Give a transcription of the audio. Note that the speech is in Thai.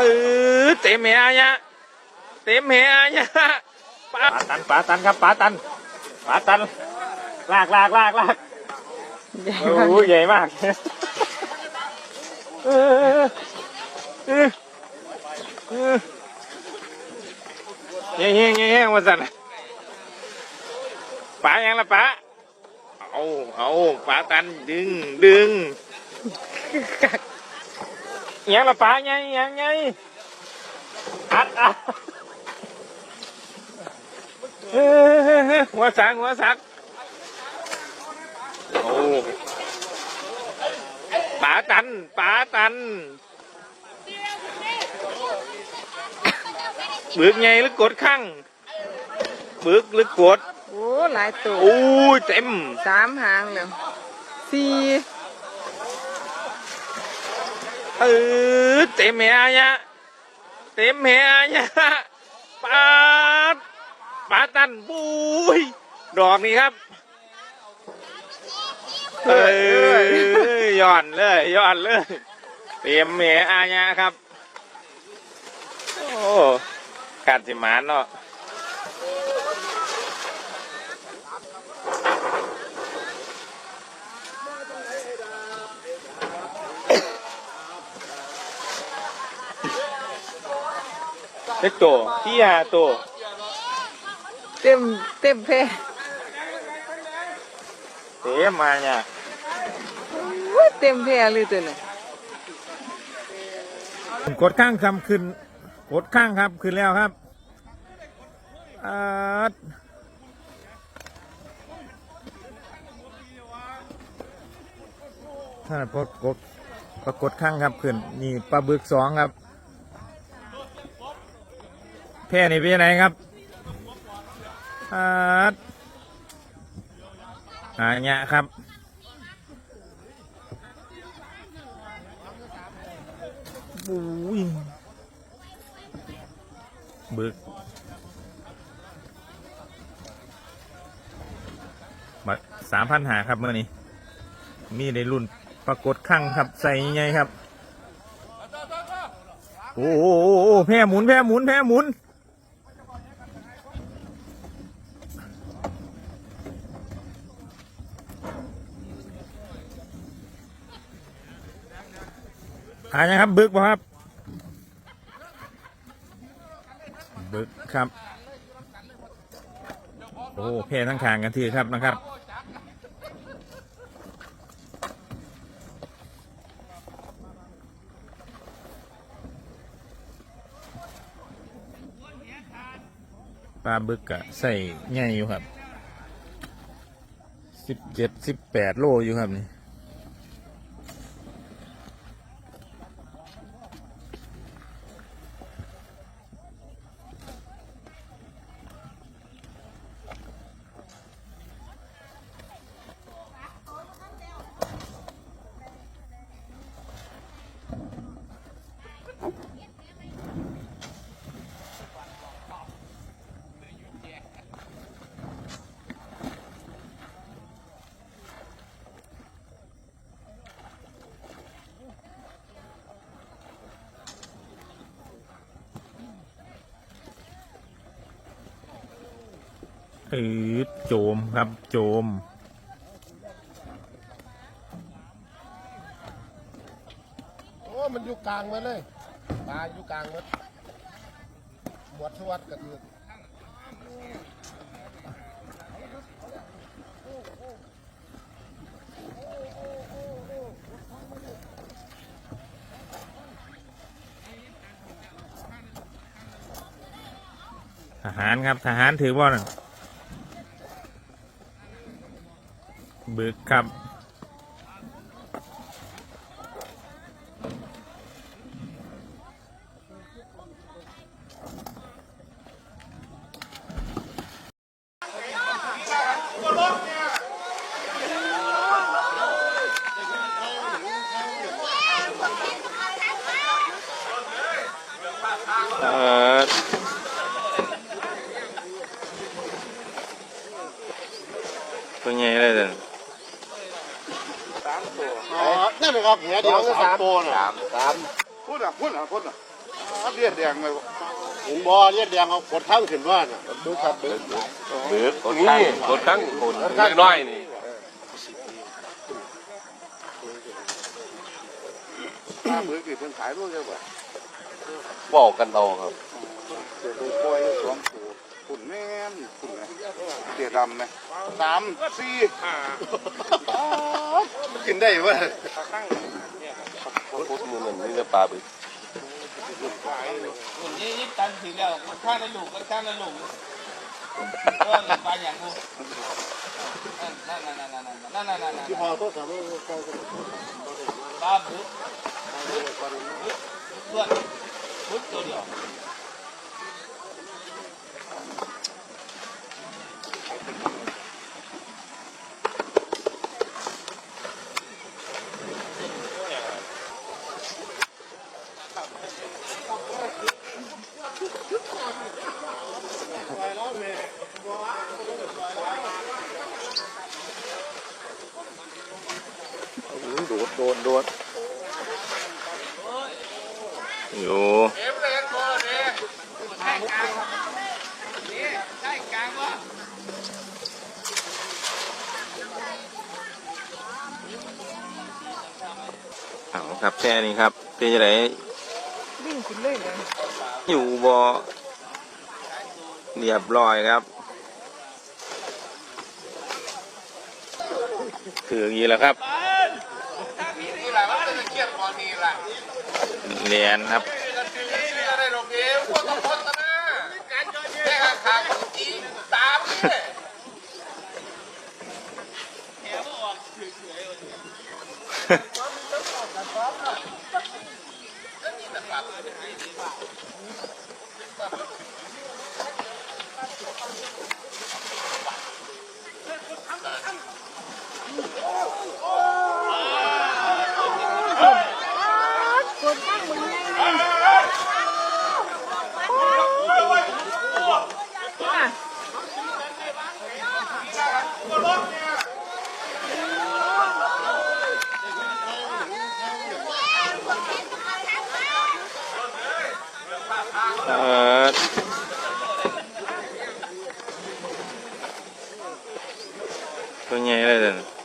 เออเต็มแหเนี่ยเต็มแหเนี่ยปลาตันปลาตันครับปลาตันปลาตัน ลากลากลากลากใหญ่โอ้มากโหใหญ่มากเออเออเออเฮ้ยเฮ้ยเฮ้ยเฮ้ยว่าสันปลายังละปลาเอาเอาปลาตันดึงดึง ยังละปลาไงยังไงอัดอัดเฮ้ยเฮ้ยเฮ้ยหัวสักหัวสักโอ้ปลาตันปลาตันบึกไงหรือกดข้างบึกหรือกดโอ้หลายตัวโอ้ยเต็มสามหางแล้วสี่ เออเต็มแหเนี่ยเต็มแหเนี่ยปลาปาตันบุยดอกนี้ครับเออย่อนเลยย่อนเลยเต็มแหเนี่ยครับโอ้กัดสิมานเนาะ เล็กโตพี่ยาโตเต็มเต็มแพร่เต็มมาเนี่ยโอ้ยเต็มแพร่เลยตัวน่ะกดข้างคำขึ้นกดข้างครับขึ้นแล้วครับอ่าถ้ากดกดปรากฏข้างครับขึ้นนี่ปลาบึกสองครับ แพร่นี่เป็นยังไงครับอ่าอ่าเนี่ยครับบุ้ยบึกมาสามพันหาครับเมื่อนี้ มีในรุ่นปรากฏข้างครับ ใส่ยังไงครับ โอ้โหโอ้โหแพร่หมุน แพร่หมุน แพร่หมุน หายังครับ บึกบ่ครับ บึกครับ โอ้เพทั้งทางกันทีครับนะครับปลาบึกอะใส่ใหญ่อยู่ครับสิบเจ็ดสิบแปดโลอยู่ครับนี่ เออโจมครับโจม โอ้มันอยู่กลางมาเลยปลาอยู่กลางหมดหมวดสวัสดิ์ก็คือทหารครับทหารถือว่านั่น บึกครับ เอ่อ ตัวใหญ่เลยเด้อ อ๋อนั่นเลยครับหัวเดียวก็สามตัวน่ะสามสามพูดอะพูดอะพูดอะเลียดแดงเลยเห็นบ่เลียดแดงเอากดข้างขึ้นว่าน่ะดูครับเบิ่งหรือกดตั้งกดตั้งคนน้อยๆนี่ป้าเบื่อกี่เพิ่นขายรู้จักบ่บอกกันเอาครับ ดำไหมสามสี่ห้ามันกินได้ปะโคตรมันนี่จะปลาบึกผมยี่ยิบตันถึงแล้วมันข้างในหลุมมันข้างในหลุมเออปลาอย่างกูนั่นนั่นนั่นนั่นนั่นนั่นนั่นที่พอตัวสามปลาบึกบึกบึกตัวเดียว ดโดดโดดอยู่ใช่กลางวะเอาครับแค่นี้ครับเป็นยังไงวิ่งขึ้นเลยเลยอยู่บ่เรียบร้อยครับถืออย่างนี้แหล้วครับ นี่แหละมันจะเครียดกว่านี้แหละ เรียนครับ 我呢？还得。